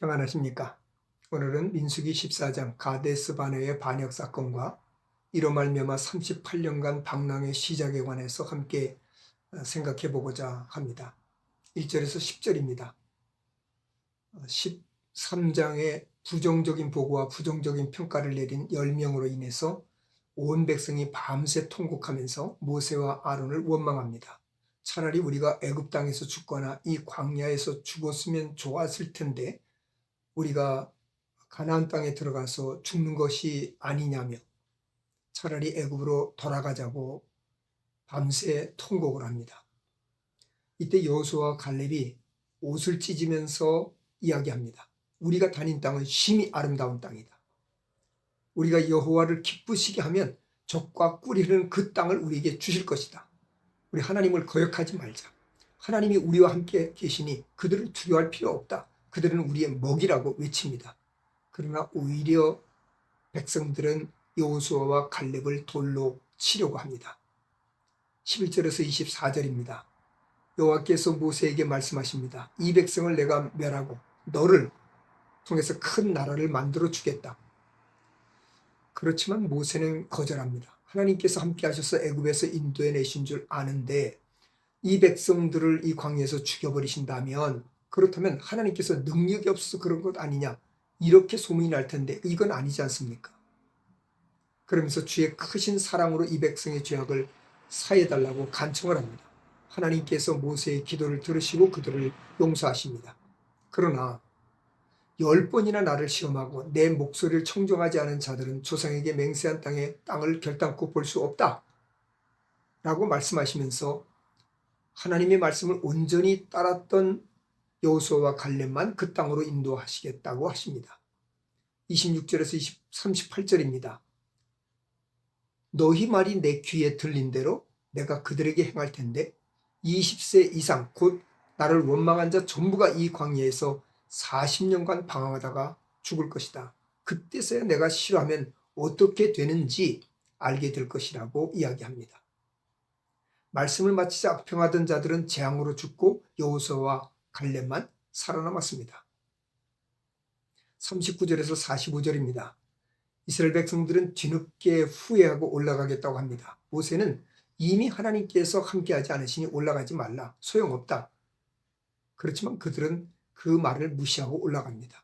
평안하십니까? 오늘은 민수기 14장 가데스 바네의 반역 사건과 이로 말미암아 38년간 방랑의 시작에 관해서 함께 어, 생각해 보고자 합니다. 1절에서 10절입니다. 13장의 부정적인 보고와 부정적인 평가를 내린 10명으로 인해서 온 백성이 밤새 통곡하면서 모세와 아론을 원망합니다. 차라리 우리가 애굽 땅에서 죽거나 이 광야에서 죽었으면 좋았을 텐데 우리가 가나안 땅에 들어가서 죽는 것이 아니냐며 차라리 애굽으로 돌아가자고 밤새 통곡을 합니다. 이때 여호수와 갈렙이 옷을 찢으면서 이야기합니다. 우리가 다닌 땅은 심히 아름다운 땅이다. 우리가 여호와를 기쁘시게 하면 적과 꿀이 흐르는 그 땅을 우리에게 주실 것이다. 우리 하나님을 거역하지 말자. 하나님이 우리와 함께 계시니 그들을 두려워할 필요 없다. 그들은 우리의 먹이라고 외칩니다. 그러나 오히려 백성들은 여호수아와 갈렙을 돌로 치려고 합니다. 11절에서 24절입니다. 여호와께서 모세에게 말씀하십니다. 이 백성을 내가 멸하고 너를 통해서 큰 나라를 만들어 주겠다. 그렇지만 모세는 거절합니다. 하나님께서 함께 하셔서 애굽에서 인도해 내신 줄 아는데 이 백성들을 이 광야에서 죽여버리신다면 그렇다면 하나님께서 능력이 없어서 그런 것 아니냐 이렇게 소문이 날 텐데 이건 아니지 않습니까? 그러면서 주의 크신 사랑으로 이 백성의 죄악을 사해달라고 간청을 합니다. 하나님께서 모세의 기도를 들으시고 그들을 용서하십니다. 그러나 열 번이나 나를 시험하고 내 목소리를 청정하지 않은 자들은 조상에게 맹세한 땅에 땅을 결단코 볼 수 없다. 라고 말씀하시면서 하나님의 말씀을 온전히 따랐던 여호수아와 갈렙만 그 땅으로 인도하시겠다고 하십니다. 26절에서 20, 38절입니다. 너희 말이 내 귀에 들린 대로 내가 그들에게 행할 텐데 20세 이상 곧 나를 원망한 자 전부가 이 광야에서 40년간 방황하다가 죽을 것이다. 그때서야 내가 싫어하면 어떻게 되는지 알게 될 것이라고 이야기합니다. 말씀을 마치자 악평하던 자들은 재앙으로 죽고 여호수아와 갈렙만 살아남았습니다. 39절에서 45절입니다. 이스라엘 백성들은 뒤늦게 후회하고 올라가겠다고 합니다. 모세는 이미 하나님께서 함께하지 않으시니 올라가지 말라. 소용없다. 그렇지만 그들은 그 말을 무시하고 올라갑니다.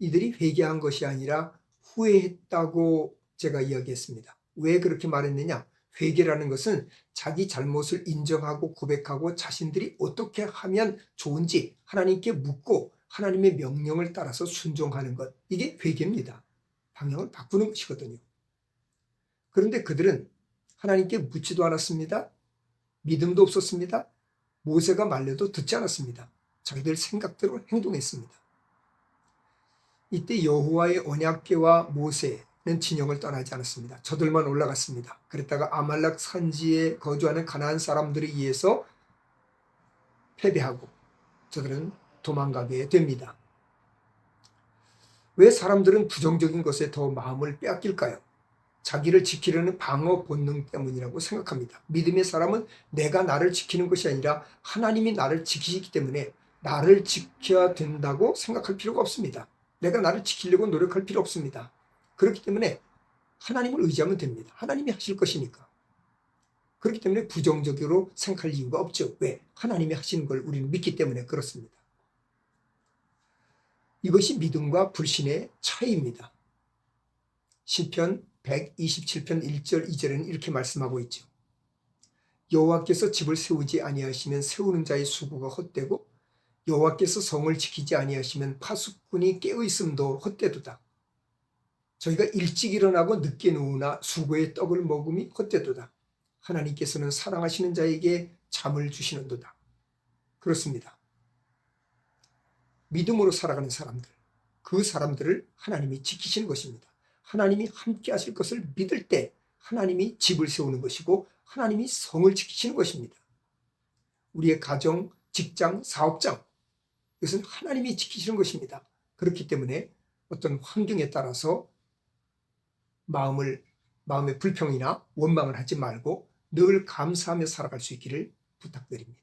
이들이 회개한 것이 아니라 후회했다고 제가 이야기했습니다. 왜 그렇게 말했느냐? 회개라는 것은 자기 잘못을 인정하고 고백하고 자신들이 어떻게 하면 좋은지 하나님께 묻고 하나님의 명령을 따라서 순종하는 것. 이게 회개입니다. 방향을 바꾸는 것이거든요. 그런데 그들은 하나님께 묻지도 않았습니다. 믿음도 없었습니다. 모세가 말려도 듣지 않았습니다. 자기들 생각대로 행동했습니다. 이때 여호와의 언약궤와 모세 는 진영을 떠나지 않았습니다. 저들만 올라갔습니다. 그랬다가 아말렉 산지에 거주하는 가나안 사람들에 의해서 패배하고 저들은 도망가게 됩니다. 왜 사람들은 부정적인 것에 더 마음을 빼앗길까요? 자기를 지키려는 방어 본능 때문이라고 생각합니다. 믿음의 사람은 내가 나를 지키는 것이 아니라 하나님이 나를 지키시기 때문에 나를 지켜야 된다고 생각할 필요가 없습니다. 내가 나를 지키려고 노력할 필요 없습니다. 그렇기 때문에 하나님을 의지하면 됩니다. 하나님이 하실 것이니까. 그렇기 때문에 부정적으로 생각할 이유가 없죠. 왜? 하나님이 하시는 걸 우리는 믿기 때문에 그렇습니다. 이것이 믿음과 불신의 차이입니다. 시편 127편 1절 2절에는 이렇게 말씀하고 있죠. 여호와께서 집을 세우지 아니하시면 세우는 자의 수고가 헛되고 여호와께서 성을 지키지 아니하시면 파수꾼이 깨어 있음도 헛되도다. 저희가 일찍 일어나고 늦게 누우나 수고의 떡을 먹음이 헛되도다. 하나님께서는 사랑하시는 자에게 잠을 주시는도다. 그렇습니다. 믿음으로 살아가는 사람들, 그 사람들을 하나님이 지키시는 것입니다. 하나님이 함께 하실 것을 믿을 때 하나님이 집을 세우는 것이고 하나님이 성을 지키시는 것입니다. 우리의 가정, 직장, 사업장 이것은 하나님이 지키시는 것입니다. 그렇기 때문에 어떤 환경에 따라서 마음을 마음의 불평이나 원망을 하지 말고 늘 감사하며 살아갈 수 있기를 부탁드립니다.